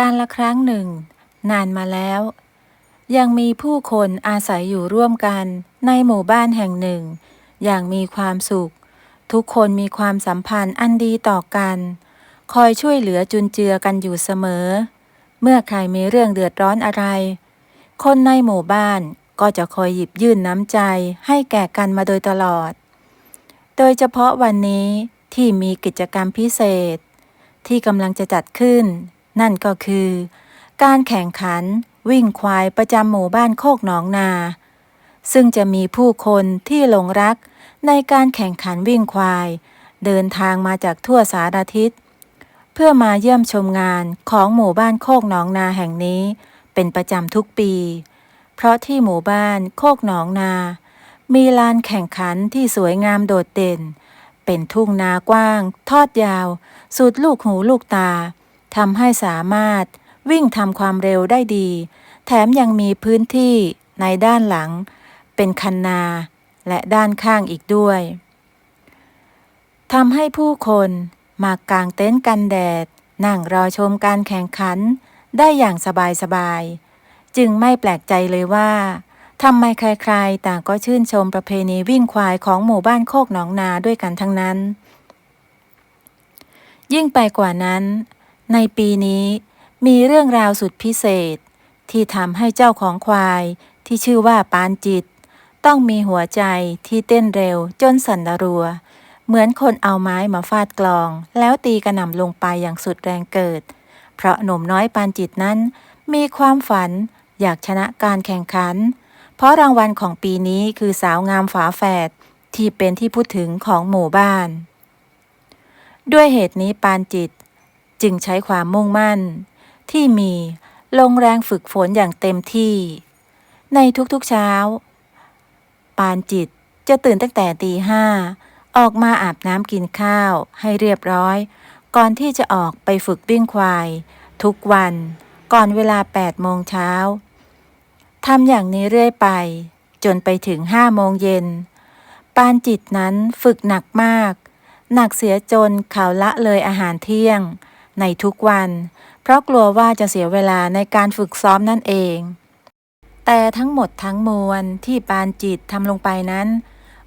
การละครั้งหนึ่ง นานมาแล้ว ยังมีผู้คนอาศัยอยู่ร่วมกันในหมู่บ้านแห่งหนึ่ง อย่างมีความสุข ทุกคนมีความสัมพันธ์อันดีต่อกัน คอยช่วยเหลือจุนเจือกันอยู่เสมอ เมื่อใครมีเรื่องเดือดร้อนอะไร คนในหมู่บ้านก็จะคอยหยิบยื่นน้ำใจให้แก่กันมาโดยตลอด โดยเฉพาะวันนี้ที่มีกิจกรรมพิเศษ ที่กำลังจะจัดขึ้น นั่นก็คือ การแข่งขันวิ่งควายประจำหมู่บ้านโคกหนองนา ซึ่งจะมีผู้คนที่หลงรักในการแข่งขันวิ่งควาย เดินทางมาจากทั่วสารทิศ เพื่อมาเยี่ยมชมงานของหมู่บ้านโคกหนองนาแห่งนี้ เป็นประจำทุกปี เพราะที่หมู่บ้านโคกหนองนา มีลานแข่งขันที่สวยงามโดดเด่น เป็นทุ่งนากว้าง ทอดยาว สุดลูกหูลูกตา ทำให้สามารถวิ่งทำความเร็วได้ดี แถมยังมีพื้นที่ในด้านหลัง เป็นคันนา และด้านข้างอีกด้วยทำให้ผู้คนมากางเต็นท์กันแดด นั่งรอชมการแข่งขัน ได้อย่างสบายๆ จึงไม่แปลกใจเลยว่าทำไมใครๆ ต่างก็ชื่นชมประเพณีวิ่งควายของหมู่บ้านโคกหนองนาด้วยกันทั้งนั้น ยิ่งไปกว่านั้น ในปีนี้มีเรื่องราวสุดพิเศษ ที่ทำให้เจ้าของควายที่ชื่อว่าปานจิต ต้องมีหัวใจที่เต้นเร็วจนสั่นระรัว เหมือนคนเอาไม้มาฟาดกลอง แล้วตีกระหน่ำลงไปอย่างสุดแรงเกิด เพราะหนุ่มน้อยปานจิตนั้น มีความฝันอยากชนะการแข่งขัน เพราะรางวัลของปีนี้คือสาวงามฝาแฝดที่เป็นที่พูดถึงของหมู่บ้าน ด้วยเหตุนี้ปานจิต จึงใช้ความมุ่งมั่น ที่มีลงแรงฝึกฝนอย่างเต็มที่ ในทุกๆเช้า ปานจิตจะตื่นตั้งแต่ตีห้าออกมาอาบน้ำกินข้าวให้เรียบร้อย ก่อนที่จะออกไปฝึกวิ่งควาย ทุกวันก่อนเวลา8โมงเช้าทำอย่างนี้เรื่อยไป จนไปถึงห้าโมงเย็น ปานจิตนั้นฝึกหนักมาก หนักเสียจนเขาละเลยอาหารเที่ยง ในทุกวัน เพราะกลัวว่าจะเสียเวลาในการฝึกซ้อมนั่นเอง แต่ทั้งหมดทั้งมวลที่ปานจิตทำลงไปนั้น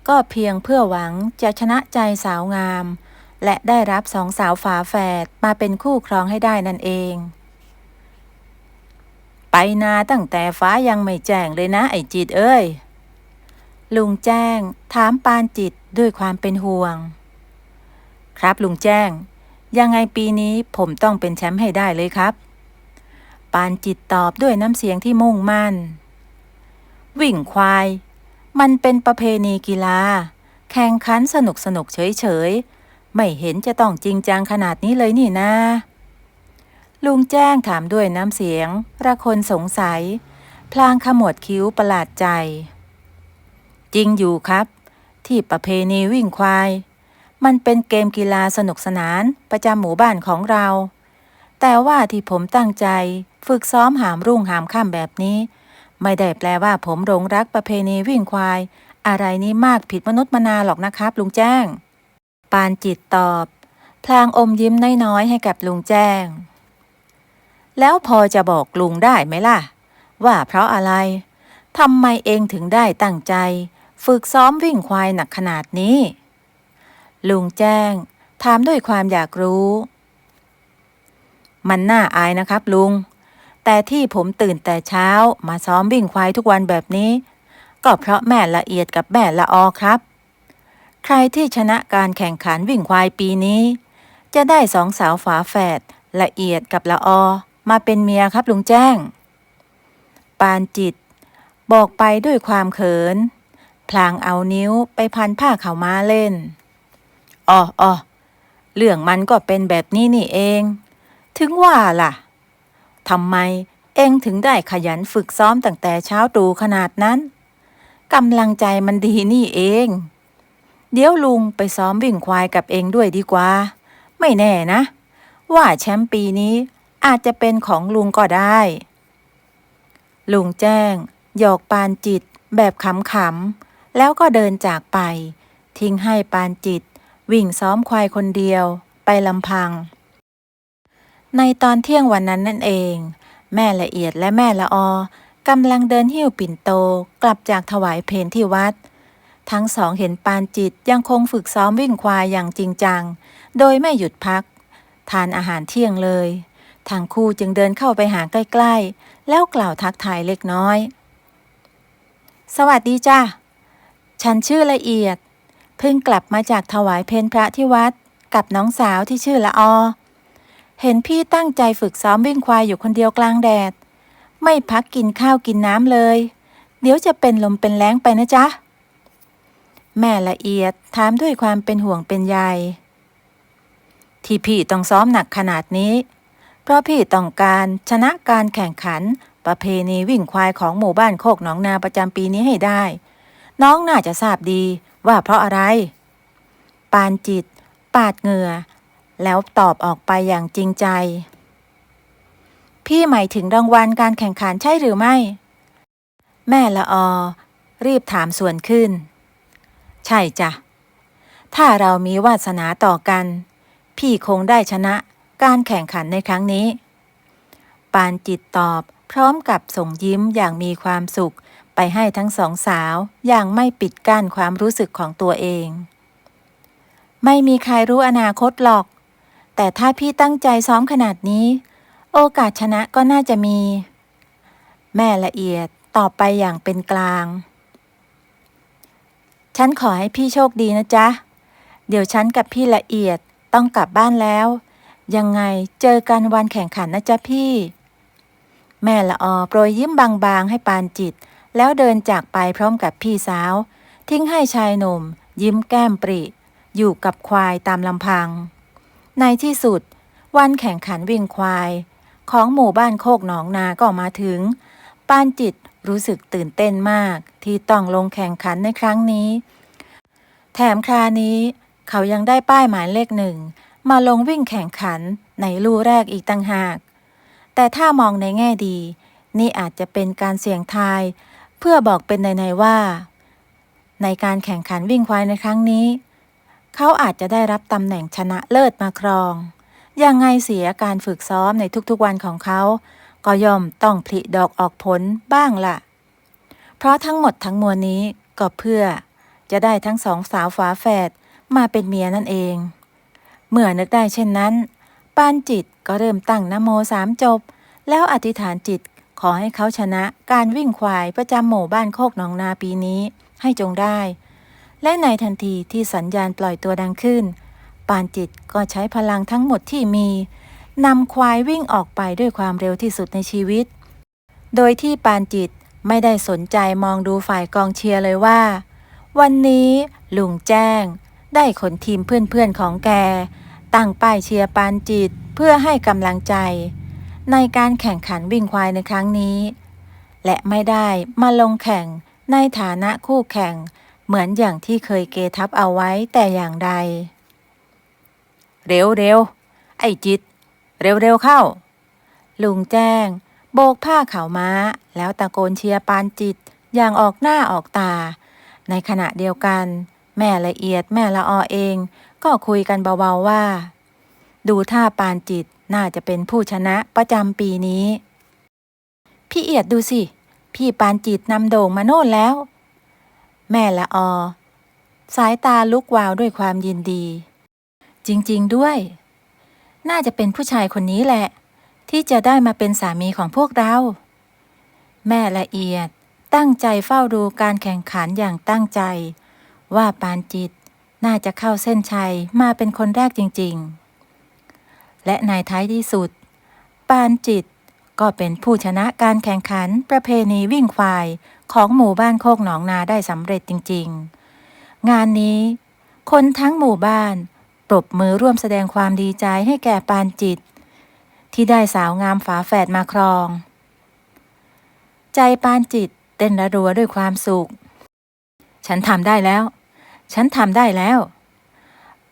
ก็เพียงเพื่อหวังจะชนะใจสาวงาม และได้รับสองสาวฝาแฝดมาเป็นคู่ครองให้ได้นั่นเอง ไปนาตั้งแต่ฟ้ายังไม่แจ้งเลยนะไอ้จิตเอ้ยลุงแจ้ง ถามปานจิตด้วยความเป็นห่วง ครับลุงแจ้ง ยังไงปีนี้ผมต้องเป็นแชมป์ให้ได้เลยครับ ปานจิตตอบด้วยน้ำเสียงที่มุ่งมั่น วิ่งควาย มันเป็นประเพณีกีฬา แข่งขันสนุกสนุกเฉยเฉยๆไม่เห็นจะต้องจริงจังขนาดนี้เลยนี่นะ ลุงแจ้งถามด้วยน้ำเสียง ระคนสงสัย พลางขมวดคิ้วประหลาดใจ จริงอยู่ครับ ที่ประเพณีวิ่งควาย มันเป็นเกมกีฬาสนุกสนานประจำหมู่บ้านของเรา แต่ว่าที่ผมตั้งใจ ฝึกซ้อมหามรุ่งหามค่ำแบบนี้ ไม่ได้แปลว่าผมหลงรักประเพณีวิ่งควาย อะไรนี้มากผิดมนุษย์มนาหรอกนะครับ ลุงแจ้ง ปานจิตตอบ พลางอมยิ้มน้อยๆให้กับลุงแจ้ง แล้วพอจะบอกลุงได้ไหมล่ะ ว่าเพราะอะไรทำไมเองถึงได้ตั้งใจ ฝึกซ้อมวิ่งควายหนักขนาดนี้ ลุงแจ้ง ถามด้วยความอยากรู้ มันน่าอายนะครับลุง แต่ที่ผมตื่นแต่เช้ามาซ้อมวิ่งควายทุกวันแบบนี้ ก็เพราะแม่ละเอียดกับแม่ละออครับ ใครที่ชนะการแข่งขันวิ่งควายปีนี้ จะได้สองสาวฝาแฝดละเอียดกับละออ มาเป็นเมียครับลุงแจ้ง ปานจิต บอกไปด้วยความเขิน พลางเอานิ้วไปพันผ้าเขาวม้าเล่น อ๋ออ๋อเรื่องมันก็เป็นแบบนี้นี่เอง ถึงว่าล่ะทำไมเองถึงได้ขยันฝึกซ้อมตั้งแต่เช้าตรู่ขนาดนั้นกำลังใจมันดีนี่เอง เดี๋ยวลุงไปซ้อมวิ่งควายกับเองด้วยดีกว่า ไม่แน่นะ ว่าแชมป์ปีนี้อาจจะเป็นของลุงก็ได้ ลุงแจ้ง หยอกปานจิตแบบขำๆ แล้วก็เดินจากไป ทิ้งให้ปานจิต วิ่งซ้อมควายคนเดียว ไปลำพัง ในตอนเที่ยงวันนั้นนั่นเอง แม่ละเอียดและแม่ละออกำลังเดินหิ้วปิ่นโตกลับจากถวายเพลที่วัด ทั้งสองเห็นปานจิตยังคงฝึกซ้อมวิ่งควายอย่างจริงจัง โดยไม่หยุดพัก ทานอาหารเที่ยงเลยทั้งคู่จึงเดินเข้าไปหาใกล้ๆ แล้วกล่าวทักทายเล็กน้อย สวัสดีจ้าฉันชื่อละเอียด เพิ่งกลับมาจากถวายเพลพระที่วัด กับน้องสาวที่ชื่อละออ เห็นพี่ตั้งใจฝึกซ้อมวิ่งควายอยู่คนเดียวกลางแดด ไม่พักกินข้าวกินน้ำเลย เดี๋ยวจะเป็นลมเป็นแรงไปนะจ๊ะ แม่ละเอียดถามด้วยความเป็นห่วงเป็นใยที่พี่ต้องซ้อมหนักขนาดนี้ เพราะพี่ต้องการชนะการแข่งขัน ประเพณีวิ่งควายของหมู่บ้านโคกหนองนาประจำปีนี้ให้ได้ น้องน่าจะทราบดี ว่าเพราะอะไร ปานจิต ปาดเหงื่อ แล้วตอบออกไปอย่างจริงใจ พี่หมายถึงรางวัลการแข่งขันใช่หรือไม่ แม่ละออ รีบถามส่วนขึ้น ใช่จ้ะ ถ้าเรามีวาสนาต่อกัน พี่คงได้ชนะการแข่งขันในครั้งนี้ ปานจิตตอบพร้อมกับส่งยิ้มอย่างมีความสุข ไปให้ทั้งสองสาวอย่างไม่ปิดกั้นความรู้สึกของตัวเอง ไม่มีใครรู้อนาคตหรอก แต่ถ้าพี่ตั้งใจซ้อมขนาดนี้ โอกาสชนะก็น่าจะมี แม่ละเอียดตอบไปอย่างเป็นกลาง ฉันขอให้พี่โชคดีนะจ๊ะ เดี๋ยวฉันกับพี่ละเอียดต้องกลับบ้านแล้ว ยังไงเจอกันวันแข่งขันนะจ๊ะพี่แม่ละออโปรยยิ้มบางๆ ให้ปานจิต แล้วเดินจากไปพร้อมกับพี่สาว ทิ้งให้ชายหนุ่ม ยิ้มแก้มปริ อยู่กับควายตามลำพัง ในที่สุด วันแข่งขันวิ่งควาย ของหมู่บ้านโคกหนองนาก็มาถึง ปานจิตรู้สึกตื่นเต้นมากที่ต้องลงแข่งขันในครั้งนี้ แถมครานี้ เขายังได้ป้ายหมายเลขหนึ่ง มาลงวิ่งแข่งขันในลู่แรกอีกต่างหาก แต่ถ้ามองในแง่ดี นี่อาจจะเป็นการเสี่ยงทาย เพื่อบอกเป็นในๆว่า ในการแข่งขันวิ่งควายในครั้งนี้ เขาอาจจะได้รับตำแหน่งชนะเลิศมาครอง ยังไงเสียการฝึกซ้อมในทุกๆวันของเขา ก็ย่อมต้องผลิดอกออกผลบ้างล่ะ เพราะทั้งหมดทั้งมวลนี้ก็เพื่อจะได้ทั้งสองสาวฝาแฝดมาเป็นเมียนั่นเอง เมื่อนึกได้เช่นนั้น ปานจิตก็เริ่มตั้งนโมสามจบ แล้วอธิษฐานจิต ขอให้เขาชนะการวิ่งควายประจำหมู่บ้านโคกหนองนาปีนี้ให้จงได้ และในทันทีที่สัญญาณปล่อยตัวดังขึ้น ปานจิตก็ใช้พลังทั้งหมดที่มีนำควายวิ่งออกไปด้วยความเร็วที่สุดในชีวิต โดยที่ปานจิตไม่ได้สนใจมองดูฝ่ายกองเชียร์เลยว่า วันนี้ลุงแจ้ง ได้ขนทีมเพื่อนๆของแก ตั้งป้ายเชียร์ปานจิตเพื่อให้กำลังใจ ในการแข่งขันวิ่งควายในครั้งนี้ และไม่ได้มาลงแข่งในฐานะคู่แข่ง เหมือนอย่างที่เคยเกทับเอาไว้แต่อย่างใด เร็วเร็วไอ้จิต เร็วเร็วเข้า ลุงแจ้ง โบกผ้าขาวม้า แล้วตะโกนเชียร์ปานจิตอย่างออกหน้าออกตา ในขณะเดียวกัน แม่ละเอียดแม่ละออเอง ก็คุยกันเบาๆว่า ดูท่าปานจิต น่าจะเป็นผู้ชนะประจำปีนี้ พี่เอียดดูสิ พี่ปานจิตนำโด่งมาโน่นแล้ว แม่ละออ สายตาลุกวาวด้วยความยินดี จริง ๆ ด้วย น่าจะเป็นผู้ชายคนนี้แหละ ที่จะได้มาเป็นสามีของพวกเรา แม่ละเอียดตั้งใจเฝ้าดูการแข่งขันอย่างตั้งใจ ว่าปานจิตน่าจะเข้าเส้นชัยมาเป็นคนแรกจริง ๆ และในท้ายที่สุด ปานจิตก็เป็นผู้ชนะการแข่งขันประเพณีวิ่งควายของหมู่บ้านโคกหนองนาได้สำเร็จจริง ๆ งานนี้ คนทั้งหมู่บ้านปรบมือร่วมแสดงความดีใจให้แก่ปานจิต ที่ได้สาวงามฝาแฝดมาครอง ใจปานจิตเต้นระรัวด้วยความสุข ฉันทำได้แล้ว ฉันทำได้แล้ว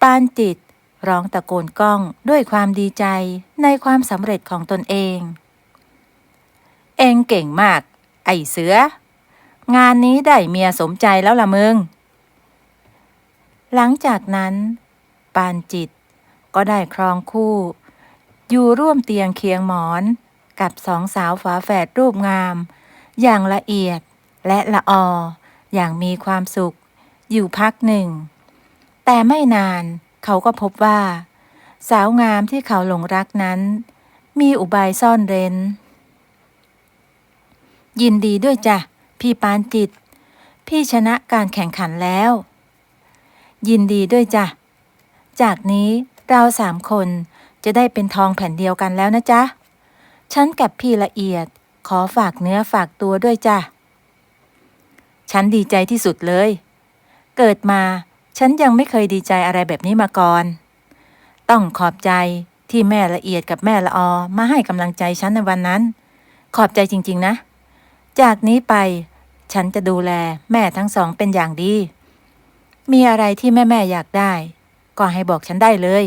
ปานจิต ร้องตะโกนก้องด้วยความดีใจในความสำเร็จของตนเอง เองเก่งมาก ไอเสือ งานนี้ได้เมียสมใจแล้วล่ะมึง หลังจากนั้น ปานจิตก็ได้ครองคู่ อยู่ร่วมเตียงเคียงหมอนกับสองสาวฝาแฝดรูปงาม อย่างละเอียดและละอออย่างมีความสุข อยู่พักหนึ่ง แต่ไม่นาน เขาก็พบว่า สาวงามที่เขาหลงรักนั้น มีอุบายซ่อนเร้น ยินดีด้วยจ้ะ พี่ปานจิต พี่ชนะการแข่งขันแล้ว ยินดีด้วยจ้ะ จากนี้เราสามคนจะได้เป็นทองแผ่นเดียวกันแล้วนะจ๊ะ ฉันกับพี่ละเอียดขอฝากเนื้อฝากตัวด้วยจ้ะ ฉันดีใจที่สุดเลย เกิดมา ฉันยังไม่เคยดีใจอะไรแบบนี้มาก่อน ต้องขอบใจที่แม่ละเอียดกับแม่ละออมาให้กำลังใจฉันในวันนั้น ขอบใจจริงๆนะ จากนี้ไป ฉันจะดูแลแม่ทั้งสองเป็นอย่างดี มีอะไรที่แม่แม่ๆอยากได้ ก็ให้บอกฉันได้เลย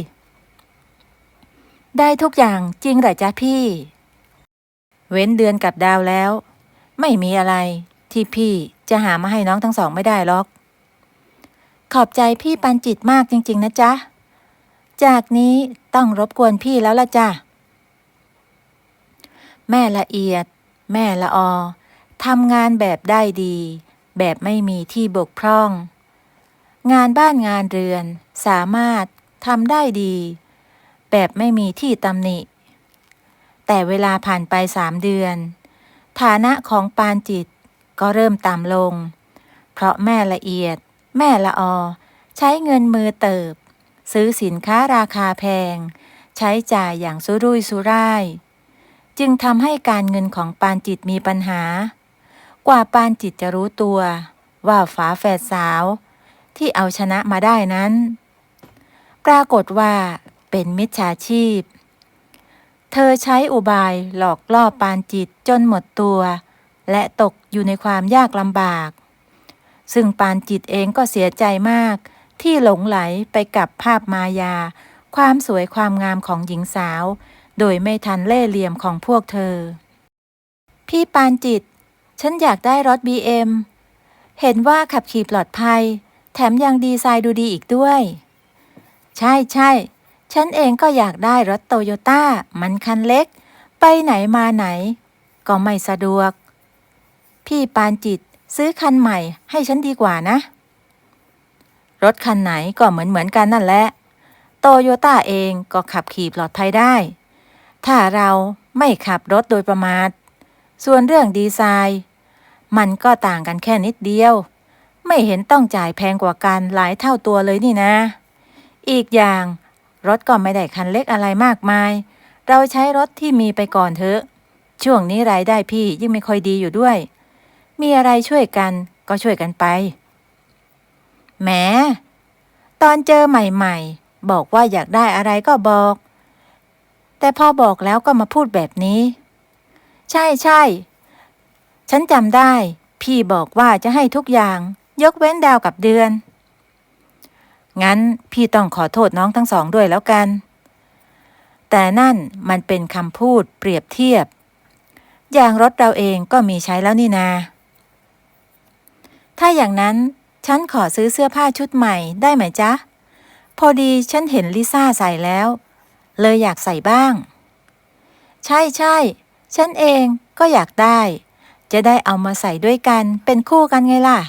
ได้ทุกอย่างจริงหรอจ๊ะพี่ เว้นเดือนกับดาวแล้ว ไม่มีอะไรที่พี่จะหามาให้น้องทั้งสองไม่ได้หรอก ขอบใจพี่ปันจิตมากจริง ๆ นะจ๊ะ จากนี้ต้องรบกวนพี่แล้วละจ้ะ แม่ละเอียด แม่ละออทำงานแบบได้ดี แบบไม่มีที่บกพร่อง งานบ้านงานเรือนสามารถทำได้ดี แบบไม่มีที่ตำหนิ แต่เวลาผ่านไปสามเดือน ฐานะของปานจิตก็เริ่มต่ำลง เพราะแม่ละเอียด แม่ละออ ใช้เงินมือเติบ ซื้อสินค้าราคาแพง ใช้จ่ายอย่างสุรุ่ยสุร่าย จึงทำให้การเงินของปานจิตมีปัญหา กว่าปานจิตจะรู้ตัว ว่าฝาแฝดสาว ที่เอาชนะมาได้นั้น ปรากฏว่าเป็นมิจฉาชีพ เธอใช้อุบายหลอกล่อปานจิตจนหมดตัว และตกอยู่ในความยากลำบาก ซึ่งปานจิตเองก็เสียใจมาก ที่หลงไหลไปกับภาพมายา ความสวยความงามของหญิงสาว โดยไม่ทันเล่เหลี่ยมของพวกเธอ พี่ปานจิต ฉันอยากได้รถ BM เห็นว่าขับขี่ปลอดภัย แถมยังดีไซน์ดูดีอีกด้วย ใช่ใช่ฉันเองก็อยากได้รถโตโยต้า มันคันเล็ก ไปไหนมาไหน ก็ไม่สะดวก พี่ปานจิต ซื้อคันใหม่ให้ฉันดีกว่านะ รถคันไหนก็เหมือนเหมือนๆกันนั่นแหละ โตโยต้าเองก็ขับขี่ปลอดภัยได้ ถ้าเราไม่ขับรถโดยประมาท ส่วนเรื่องดีไซน์ มันก็ต่างกันแค่นิดเดียว ไม่เห็นต้องจ่ายแพงกว่ากันหลายเท่าตัวเลยนี่นะ อีกอย่างรถก็ไม่ได้คันเล็กอะไรมากมาย เราใช้รถที่มีไปก่อนเถอะ ช่วงนี้รายได้พี่ยิ่งไม่ค่อยดีอยู่ด้วย มีอะไรช่วยกันก็ช่วยกันไป แหม ตอนเจอใหม่ๆ บอกว่าอยากได้อะไรก็บอก แต่พอบอกแล้วก็มาพูดแบบนี้ ใช่ใช่ ฉันจำได้ พี่บอกว่าจะให้ทุกอย่าง ยกเว้นดาวกับเดือน งั้นพี่ต้องขอโทษน้องทั้งสองด้วยแล้วกัน แต่นั่นมันเป็นคำพูดเปรียบเทียบ อย่างรถเราเองก็มีใช้แล้วนี่นา ถ้าอย่างนั้นฉันขอซื้อเสื้อผ้าชุดใหม่ได้ไหมจ๊ะ พอดีฉันเห็นลิซ่าใส่แล้ว เลยอยากใส่บ้าง ใช่ใช่ฉันเองก็อยากได้ จะได้เอามาใส่ด้วยกันเป็นคู่กันไงล่ะ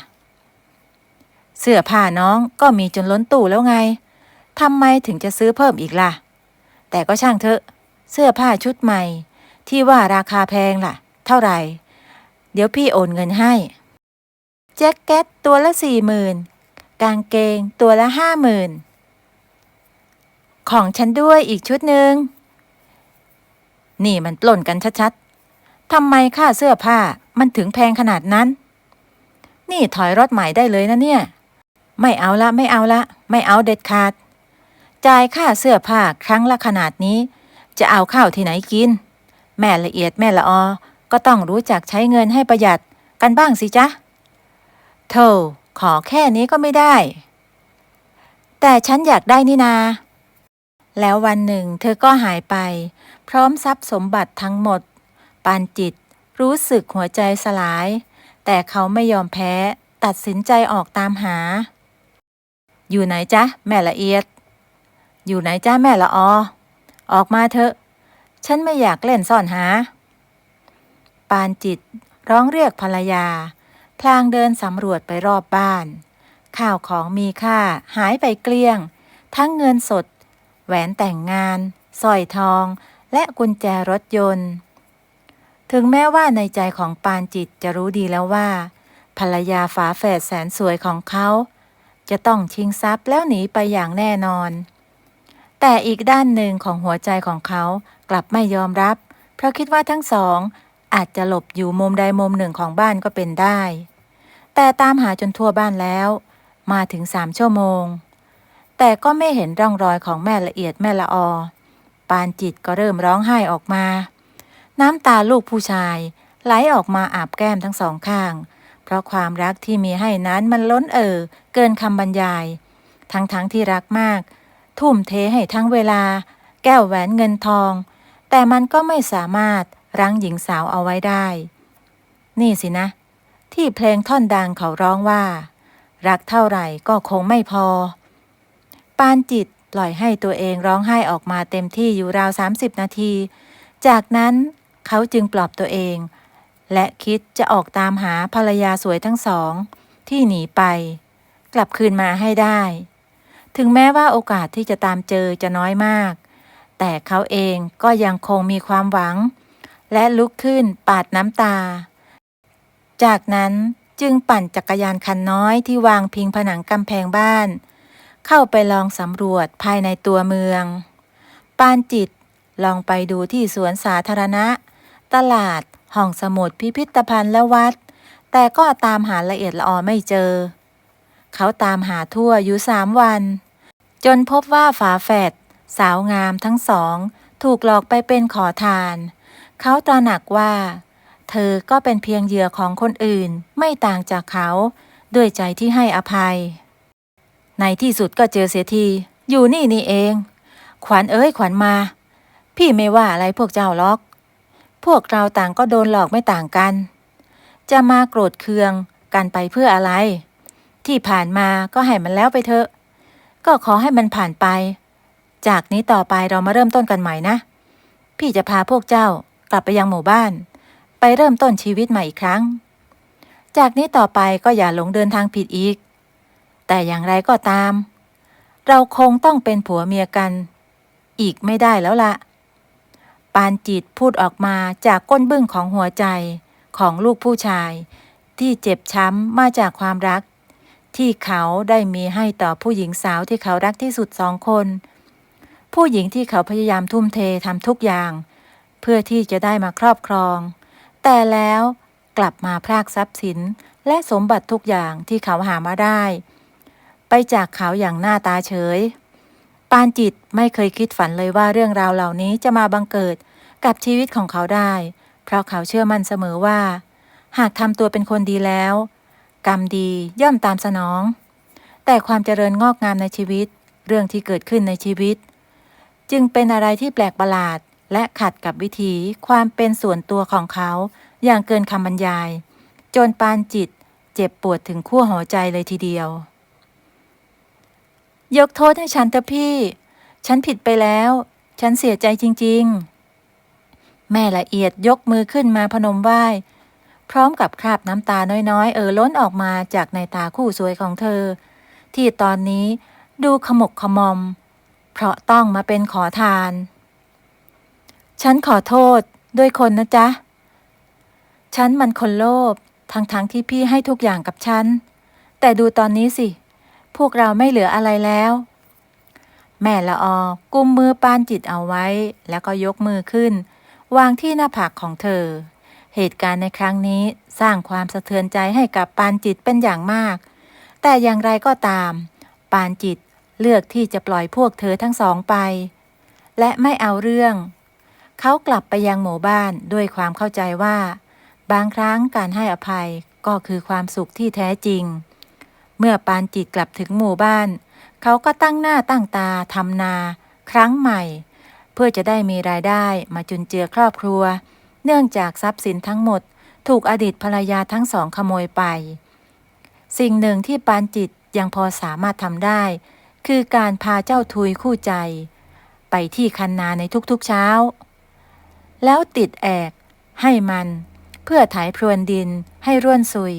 เสื้อผ้าน้องก็มีจนล้นตู้แล้วไงทำไมถึงจะซื้อเพิ่มอีกล่ะ แต่ก็ช่างเถอะ เสื้อผ้าชุดใหม่ ที่ว่าราคาแพงล่ะ เท่าไหร่ เดี๋ยวพี่โอนเงินให้ แจ็คเก็ตตัวละสี่หมื่นกางเกงตัวละห้าหมื่นของฉันด้วยอีกชุดหนึ่งนี่มันปล้นกันชัดๆทำไมค่าเสื้อผ้ามันถึงแพงขนาดนั้น นี่ถอยรถใหม่ได้เลยนะเนี่ย ไม่เอาละไม่เอาละ ไม่เอาเด็ดขาด จ่ายค่าเสื้อผ้าครั้งละขนาดนี้ จะเอาข้าวที่ไหนกิน แม่ละเอียดแม่ละออ ก็ต้องรู้จักใช้เงินให้ประหยัดกันบ้างสิจ๊ะ โธ่ขอแค่นี้ก็ไม่ได้ แต่ฉันอยากได้นี่นา แล้ววันหนึ่งเธอก็หายไป พร้อมทรัพย์สมบัติทั้งหมด ปานจิต รู้สึกหัวใจสลาย แต่เขาไม่ยอมแพ้ ตัดสินใจออกตามหา อยู่ไหนจ๊ะ แม่ละเอียด อยู่ไหนจ้าแม่ละออ ออกมาเถอะ ฉันไม่อยากเล่นซ่อนหา ปานจิตร้องเรียกภรรยา พลางเดินสำรวจไปรอบบ้าน ข้าวของมีค่าหายไปเกลี้ยง ทั้งเงินสด แหวนแต่งงานสร้อยทอง และกุญแจรถยนต์ ถึงแม้ว่าในใจของปานจิตจะรู้ดีแล้วว่า ภรรยาฝาแฝดแสนสวยของเขา จะต้องชิงทรัพย์แล้วหนีไปอย่างแน่นอน แต่อีกด้านหนึ่งของหัวใจของเขากลับไม่ยอมรับ เพราะคิดว่าทั้งสอง อาจจะหลบอยู่มุมใดมุมหนึ่งของบ้านก็เป็นได้ แต่ตามหาจนทั่วบ้านแล้ว มาถึงสามชั่วโมง แต่ก็ไม่เห็นร่องรอยของแม่ละเอียดแม่ละออ ปานจิตก็เริ่มร้องไห้ออกมา น้ำตาลูกผู้ชายไหลออกมาอาบแก้มทั้งสองข้าง เพราะความรักที่มีให้นั้นมันล้นเอ่อเกินคำบรรยาย ทั้งๆทที่รักมาก ทุ่มเทให้ทั้งเวลา แก้วแหวนเงินทอง แต่มันก็ไม่สามารถ รั้งหญิงสาวเอาไว้ได้ นี่สินะ ที่เพลงท่อนดังเขาร้องว่า รักเท่าไหร่ก็คงไม่พอ ปานจิตปล่อยให้ตัวเองร้องไห้ออกมาเต็มที่อยู่ราว 30 นาที จากนั้นเขาจึงปลอบตัวเอง และคิดจะออกตามหาภรรยาสวยทั้งสอง ที่หนีไป กลับคืนมาให้ได้ ถึงแม้ว่าโอกาสที่จะตามเจอจะน้อยมาก แต่เขาเองก็ยังคงมีความหวัง และลุกขึ้นปาดน้ำตา จากนั้นจึงปั่นจักรยานคันน้อยที่วางพิงผนังกำแพงบ้าน เข้าไปลองสำรวจภายในตัวเมือง ปานจิตลองไปดูที่สวนสาธารณะ ตลาด ห้องสมุดพิพิธภัณฑ์และวัด แต่ก็ตามหาละเอียดละออไม่เจอ เขาตามหาทั่วอยู่สามวัน จนพบว่าฝาแฝดสาวงามทั้งสอง ถูกหลอกไปเป็นขอทาน เขาตระหนักว่า เธอก็เป็นเพียงเหยื่อของคนอื่น ไม่ต่างจากเขา ด้วยใจที่ให้อภัย ในที่สุดก็เจอเสียที อยู่นี่นี่เอง ขวัญเอ้ยขวัญมา พี่ไม่ว่าอะไรพวกเจ้าล็อก พวกเราต่างก็โดนหลอกไม่ต่างกัน จะมาโกรธเคืองกันไปเพื่ออะไร ที่ผ่านมาก็ให้มันแล้วไปเถอะ ก็ขอให้มันผ่านไป จากนี้ต่อไปเรามาเริ่มต้นกันใหม่นะ พี่จะพาพวกเจ้า กลับไปยังหมู่บ้าน ไปเริ่มต้นชีวิตใหม่อีกครั้ง จากนี้ต่อไปก็อย่าหลงเดินทางผิดอีก แต่อย่างไรก็ตาม เราคงต้องเป็นผัวเมียกัน อีกไม่ได้แล้วละปานจิตพูดออกมาจากก้นบึ้งของหัวใจของลูกผู้ชาย ที่เจ็บช้ำมาจากความรัก ที่เขาได้มีให้ต่อผู้หญิงสาวที่เขารักที่สุดสองคน ผู้หญิงที่เขาพยายามทุ่มเททำทุกอย่าง เพื่อที่จะได้มาครอบครอง แต่แล้วกลับมาพรากทรัพย์สินและสมบัติทุกอย่างที่เขาหามาได้ ไปจากเขาอย่างหน้าตาเฉย ปานจิตไม่เคยคิดฝันเลยว่าเรื่องราวเหล่านี้จะมาบังเกิดกับชีวิตของเขาได้ เพราะเขาเชื่อมั่นเสมอว่า หากทำตัวเป็นคนดีแล้ว กรรมดีย่อมตามสนอง แต่ความเจริญงอกงามในชีวิต เรื่องที่เกิดขึ้นในชีวิต จึงเป็นอะไรที่แปลกประหลาด และขัดกับวิถีความเป็นส่วนตัวของเขา อย่างเกินคำบรรยาย จนปานจิตเจ็บปวดถึงขั้วหัวใจเลยทีเดียว ยกโทษให้ฉันเถอะพี่ ฉันผิดไปแล้ว ฉันเสียใจจริง ๆ แม่ละเอียดยกมือขึ้นมาพนมไหว้พร้อมกับคราบน้ำตาน้อยๆ เออล้นออกมาจากในตาคู่สวยของเธอ ที่ตอนนี้ดูขมกขมอม เพราะต้องมาเป็นขอทาน ฉันขอโทษด้วยคนนะจ๊ะ ฉันมันคนโลภทั้งๆทที่พี่ให้ทุกอย่างกับฉัน แต่ดูตอนนี้สิ พวกเราไม่เหลืออะไรแล้ว แม่ละออกุมมือปานจิตเอาไว้ แล้วก็ยกมือขึ้น วางที่หน้าผากของเธอ เหตุการณ์ในครั้งนี้สร้างความสะเทือนใจให้กับปานจิตเป็นอย่างมาก แต่อย่างไรก็ตาม ปานจิตเลือกที่จะปล่อยพวกเธอทั้งสองไป และไม่เอาเรื่อง เขากลับไปยังหมู่บ้านด้วยความเข้าใจว่า บางครั้งการให้อภัยก็คือความสุขที่แท้จริง เมื่อปานจิตกลับถึงหมู่บ้าน เขาก็ตั้งหน้าตั้งตาทำนา ครั้งใหม่ เพื่อจะได้มีรายได้มาจุนเจือครอบครัว เนื่องจากทรัพย์สินทั้งหมด ถูกอดีตภรรยาทั้งสองขโมยไป สิ่งหนึ่งที่ปานจิตยังพอสามารถทำได้ คือการพาเจ้าทุยคู่ใจ ไปที่คันนาในทุกๆเช้า แล้วติดแอกให้มัน เพื่อไถพรวนดินให้ร่วนซุย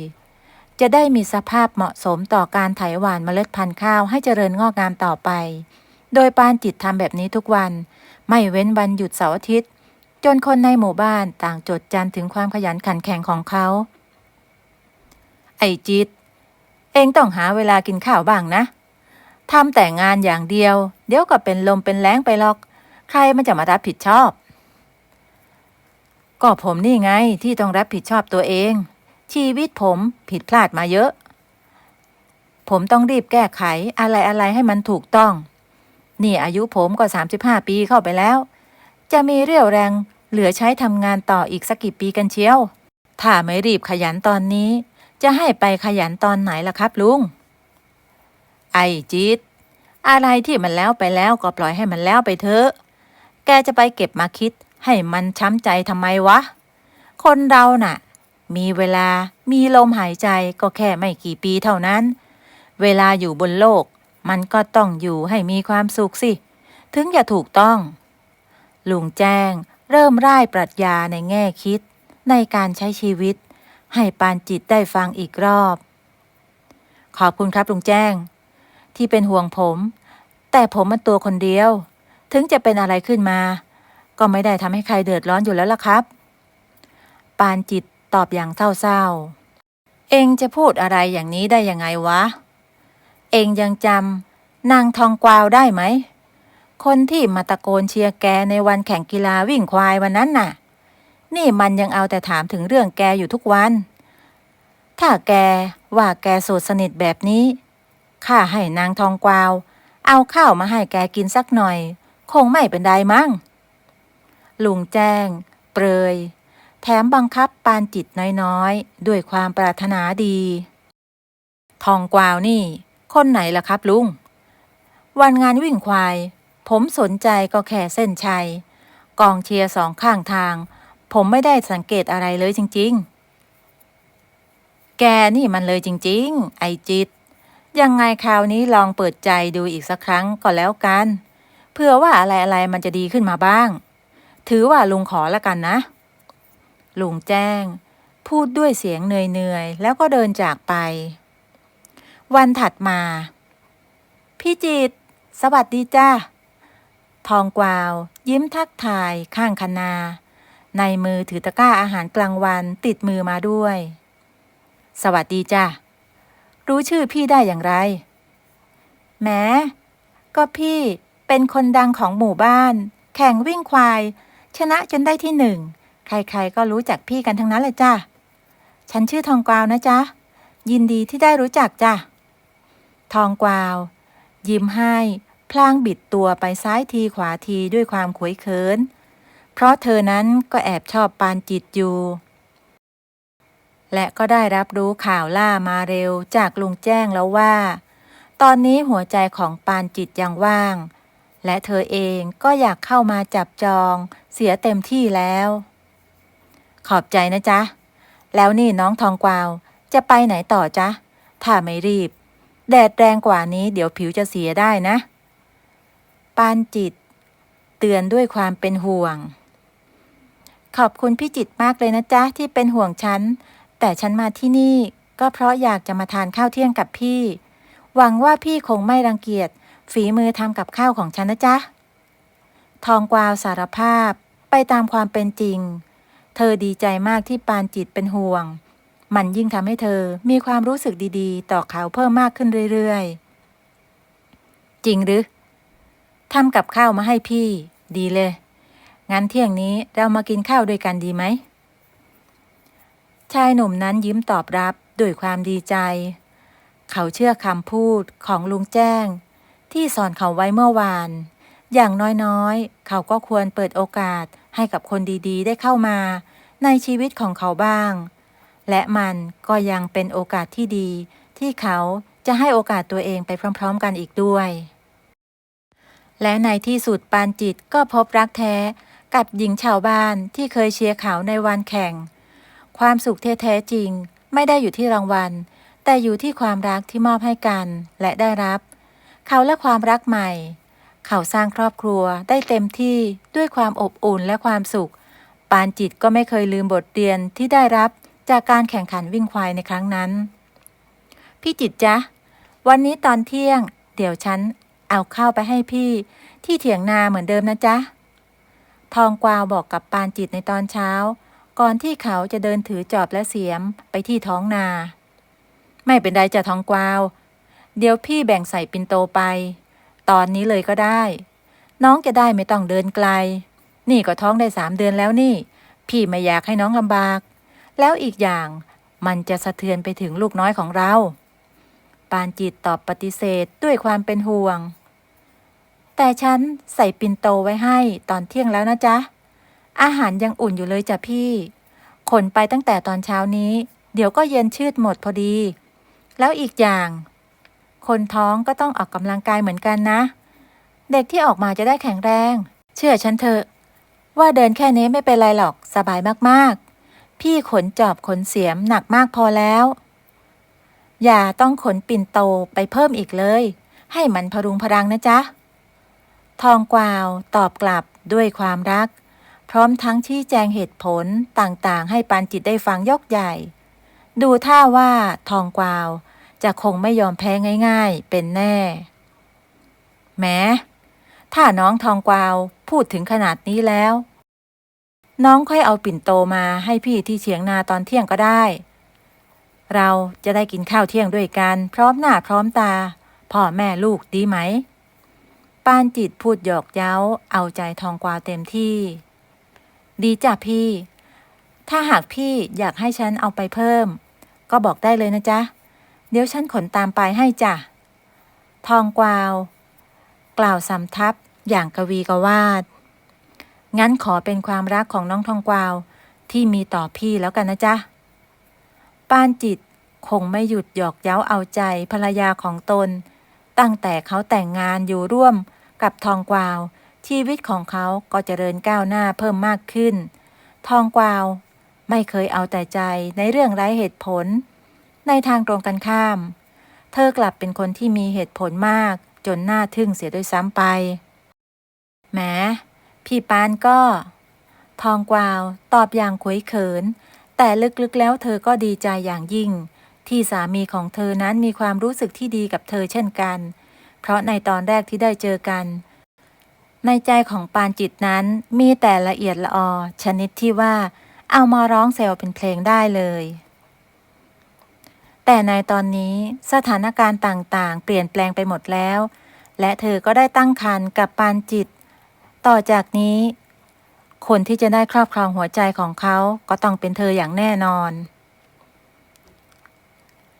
จะได้มีสภาพเหมาะสมต่อการไถหวานเมล็ดพันธุ์ข้าวให้เจริญงอกงามต่อไป โดยปานจิตทำแบบนี้ทุกวัน ไม่เว้นวันหยุดเสาร์อาทิตย์ จนคนในหมู่บ้านต่างจดจันถึงความขยันขันแข็งของเขา ไอจิต เองต้องหาเวลากินข้าวบ้างนะทำแต่งานอย่างเดียว เดี๋ยวก็เป็นลมเป็นแรงไปหรอก ใครมันจะมารับผิดชอบ ก็ผมนี่ไงที่ต้องรับผิดชอบตัวเอง ชีวิตผมผิดพลาดมาเยอะ ผมต้องรีบแก้ไขอะไรอะไรให้มันถูกต้อง นี่อายุผมก็ 35 ปีเข้าไปแล้ว จะมีเรี่ยวแรงเหลือใช้ทำงานต่ออีกสักกี่ปีกันเชียว ถ้าไม่รีบขยันตอนนี้ จะให้ไปขยันตอนไหนล่ะครับลุง ไอ้จิต อะไรที่มันแล้วไปแล้วก็ปล่อยให้มันแล้วไปเถอะ แกจะไปเก็บมาคิด ให้มันช้ำใจทำไมวะ คนเราน่ะ มีเวลามีลมหายใจก็แค่ไม่กี่ปีเท่านั้น เวลาอยู่บนโลก มันก็ต้องอยู่ให้มีความสุขสิ ถึงจะถูกต้อง ลุงแจ้งเริ่มร่ายปรัชญาในแง่คิด ในการใช้ชีวิต ให้ปานจิตได้ฟังอีกรอบ ขอบคุณครับลุงแจ้ง ที่เป็นห่วงผม แต่ผมมันตัวคนเดียว ถึงจะเป็นอะไรขึ้นมา ก็ไม่ได้ทำให้ใครเดือดร้อนอยู่แล้วล่ะครับ ปานจิตตอบอย่างเศร้าๆ เองจะพูดอะไรอย่างนี้ได้ยังไงวะ เองยังจำนางทองกวาวได้ไหม คนที่มาตะโกนเชียร์แกในวันแข่งกีฬาวิ่งควายวันนั้นน่ะ นี่มันยังเอาแต่ถามถึงเรื่องแกอยู่ทุกวัน ถ้าแกว่าแกโสดสนิทแบบนี้ ข้าให้นางทองกวาว เอาข้าวมาให้แกกินสักหน่อย คงไม่เป็นไรมั้ง ลุงแจ้ง เปรย แถมบังคับปานจิตน้อยๆ ด้วยความปรารถนาดี ทองกวาวนี่ คนไหนล่ะครับลุง วันงานวิ่งควาย ผมสนใจก็แค่เส้นชัย กองเชียร์สองข้างทาง ผมไม่ได้สังเกตอะไรเลยจริง ๆ แกนี่มันเลยจริง ๆ ไอจิต ยังไงคราวนี้ลองเปิดใจดูอีกสักครั้งก็แล้วกัน เพื่อว่าอะไรๆมันจะดีขึ้นมาบ้าง ถือว่าลุงขอละกันนะ ลุงแจ้ง พูดด้วยเสียงเหนื่อยๆ แล้วก็เดินจากไป วันถัดมา พี่จิต สวัสดีจ้าทองกวาว ยิ้มทักทายข้างคนา ในมือถือตะกร้าอาหารกลางวันติดมือมาด้วย สวัสดีจ้ารู้ชื่อพี่ได้อย่างไรแม้ก็พี่เป็นคนดังของหมู่บ้าน แข่งวิ่งควาย ชนะจนได้ที่หนึ่ง ใครๆก็รู้จักพี่กันทั้งนั้นเลยจ้าฉันชื่อทองกวาวนะจ๊ะ ยินดีที่ได้รู้จักจ้ะ ทองกวาว ยิ้มให้ พลางบิดตัวไปซ้ายทีขวาทีด้วยความขวยเขิน เพราะเธอนั้นก็แอบชอบปานจิตอยู่ และก็ได้รับรู้ข่าวล่ามาเร็วจากลุงแจ้งแล้วว่า ตอนนี้หัวใจของปานจิตยังว่าง และเธอเองก็อยากเข้ามาจับจองเสียเต็มที่แล้ว ขอบใจนะจ๊ะ แล้วนี่น้องทองกวาวจะไปไหนต่อจ๊ะ ถ้าไม่รีบ แดดแรงกว่านี้เดี๋ยวผิวจะเสียได้นะ ปานจิต เตือนด้วยความเป็นห่วง ขอบคุณพี่จิตมากเลยนะจ๊ะ ที่เป็นห่วงฉัน แต่ฉันมาที่นี่ก็เพราะอยากจะมาทานข้าวเที่ยงกับพี่ หวังว่าพี่คงไม่รังเกียจ ฝีมือทำกับข้าวของฉันนะจ๊ะ ทองกวาวสารภาพไปตามความเป็นจริง เธอดีใจมากที่ปานจิตเป็นห่วง มันยิ่งทำให้เธอมีความรู้สึกดีๆ ต่อเขาเพิ่มมากขึ้นเรื่อยๆ จริงหรือทำกับข้าวมาให้พี่ ดีเลย งั้นเที่ยงนี้เรามากินข้าวด้วยกันดีไหม ชายหนุ่มนั้นยิ้มตอบรับด้วยความดีใจ เขาเชื่อคำพูดของลุงแจ้ง ที่สอนเขาไว้เมื่อวาน อย่างน้อยๆ เขาก็ควรเปิดโอกาสให้กับคนดีๆ ได้เข้ามา ในชีวิตของเขาบ้าง และมันก็ยังเป็นโอกาสที่ดี ที่เขาจะให้โอกาสตัวเองไปพร้อม ๆ กันอีกด้วย และในที่สุดปานจิตก็พบรักแท้กับหญิงชาวบ้านที่เคยเชียร์เขาในวันแข่ง ความสุขแท้ๆจริง ไม่ได้อยู่ที่รางวัล แต่อยู่ที่ความรักที่มอบให้กัน และได้รับ เขาและความรักใหม่ เขาสร้างครอบครัวได้เต็มที่ด้วยความอบอุ่นและความสุข ปานจิตก็ไม่เคยลืมบทเรียนที่ได้รับจากการแข่งขันวิ่งควายในครั้งนั้น พี่จิตจ๊ะ วันนี้ตอนเที่ยง เดี๋ยวฉันเอาข้าวไปให้พี่ที่เถียงนาเหมือนเดิมนะจ๊ะ ทองกวาวบอกกับปานจิตในตอนเช้า ก่อนที่เขาจะเดินถือจอบและเสียมไปที่ท้องนา ไม่เป็นไรจ้ะทองกวาว เดี๋ยวพี่แบ่งใส่ปินโตไป ตอนนี้เลยก็ได้ น้องจะได้ไม่ต้องเดินไกล นี่ก็ท้องได้สามเดือนแล้วนี่ พี่ไม่อยากให้น้องลำบาก แล้วอีกอย่างมันจะสะเทือนไปถึงลูกน้อยของเรา ปานจิตตอบปฏิเสธด้วยความเป็นห่วง แต่ฉันใส่ปินโตไว้ให้ตอนเที่ยงแล้วนะจ๊ะ อาหารยังอุ่นอยู่เลยจ้ะพี่ขนไปตั้งแต่ตอนเช้านี้ เดี๋ยวก็เย็นชืดหมดพอดี แล้วอีกอย่าง คนท้องก็ต้องออกกำลังกายเหมือนกันนะ เด็กที่ออกมาจะได้แข็งแรง เชื่อฉันเถอะ ว่าเดินแค่นี้ไม่เป็นไรหรอกสบายมากๆ พี่ขนจอบขนเสียมหนักมากพอแล้ว อย่าต้องขนปิ่นโตไปเพิ่มอีกเลย ให้มันพรุงพรังนะจ๊ะ ทองกวาวตอบกลับด้วยความรัก พร้อมทั้งชี้แจงเหตุผลต่างๆ ให้ปานจิตได้ฟังยกใหญ่ ดูท่าว่าทองกวาว จะคงไม่ยอมแพ้ง่าย ๆ เป็นแน่ แม้ ถ้าน้องทองกวาวพูดถึงขนาดนี้แล้ว น้องค่อยเอาปิ่นโตมาให้พี่ที่เฉียงนาตอนเที่ยงก็ได้ เราจะได้กินข้าวเที่ยงด้วยกัน พร้อมหน้าพร้อมตา พ่อแม่ลูกดีไหม ปานจิตพูดหยอกเย้า เอาใจทองกวาวเต็มที่ ดีจ้ะพี่ ถ้าหากพี่อยากให้ฉันเอาไปเพิ่ม ก็บอกได้เลยนะจ๊ะ เดี๋ยวฉันขนตามไปให้จ้ะ ทองกวาว กล่าวสำทับอย่างกวีกวาด งั้นขอเป็นความรักของน้องทองกวาวที่มีต่อพี่แล้วกันนะจ๊ะ ปานจิตคงไม่หยุดหยอกเย้าเอาใจภรรยาของตน ตั้งแต่เขาแต่งงานอยู่ร่วมกับทองกวาว ชีวิตของเขาก็เจริญก้าวหน้าเพิ่มมากขึ้น ทองกวาว ไม่เคยเอาแต่ใจในเรื่องไร้เหตุผล ในทางตรงกันข้าม เธอกลับเป็นคนที่มีเหตุผลมาก จนน่าทึ่งเสียด้วยซ้ำไป แหม พี่ปานก็ ทองกวาวตอบอย่างขวยเขิน แต่ลึกๆแล้วเธอก็ดีใจอย่างยิ่ง ที่สามีของเธอนั้นมีความรู้สึกที่ดีกับเธอเช่นกัน เพราะในตอนแรกที่ได้เจอกัน ในใจของปานจิตนั้นมีแต่ละเอียดละออชนิดที่ว่า เอามาร้องเซลเป็นเพลงได้เลย แต่ในตอนนี้สถานการณ์ต่างๆ เปลี่ยนแปลงไปหมดแล้ว และเธอก็ได้ตั้งครรภ์กับปานจิต ต่อจากนี้ คนที่จะได้ครอบครองหัวใจของเขาก็ต้องเป็นเธออย่างแน่นอน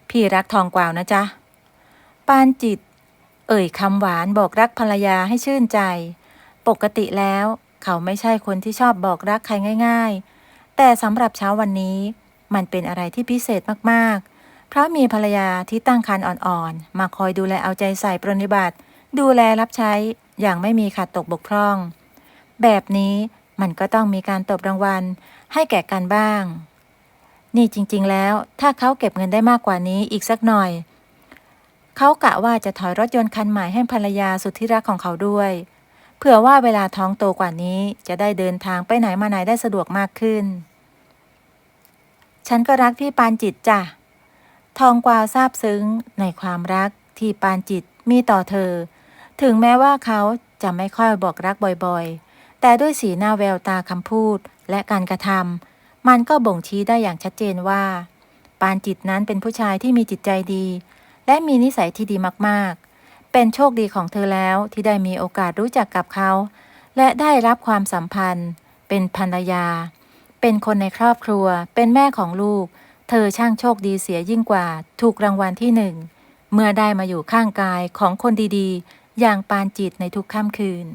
พี่รักทองกวาวนะจ๊ะ ปานจิต เอ่ยคำหวานบอกรักภรรยาให้ชื่นใจ ปกติแล้ว เขาไม่ใช่คนที่ชอบบอกรักใครง่าย ๆ แต่สำหรับเช้าวันนี้ มันเป็นอะไรที่พิเศษมากๆ พราะมีภรรยาที่ตั้งครรภ์อ่อนๆ มาคอยดูแลเอาใจใส่ปรนนิบัติ ดูแลรับใช้อย่างไม่มีขาดตกบกพร่อง แบบนี้มันก็ต้องมีการตบรางวัลให้แก่กันบ้าง นี่จริงๆ แล้วถ้าเขาเก็บเงินได้มากกว่านี้อีกสักหน่อย เขากะว่าจะถอยรถยนต์คันใหม่ให้ภรรยาสุดที่รักของเขาด้วย เผื่อว่าเวลาท้องโตกว่านี้จะได้เดินทางไปไหนมาไหนได้สะดวกมากขึ้น ฉันก็รักพี่ปานจิตจ้ะ ทองกวาวซาบซึ้งในความรักที่ปานจิตมีต่อเธอ ถึงแม้ว่าเขาจะไม่ค่อยบอกรักบ่อยๆ แต่ด้วยสีหน้าแววตาคำพูดและการกระทำมันก็บ่งชี้ได้อย่างชัดเจนว่า ปานจิตนั้นเป็นผู้ชายที่มีจิตใจดี และมีนิสัยที่ดีมากๆ เป็นโชคดีของเธอแล้วที่ได้มีโอกาสรู้จักกับเขา และได้รับความสัมพันธ์ เป็นภรรยา เป็นคนในครอบครัว เป็นแม่ของลูก เธอช่างโชคดีเสียยิ่งกว่า ถูกรางวัลที่หนึ่ง เมื่อได้มาอยู่ข้างกายของคนดีๆ อย่างปานจิตในทุกค่ำคืน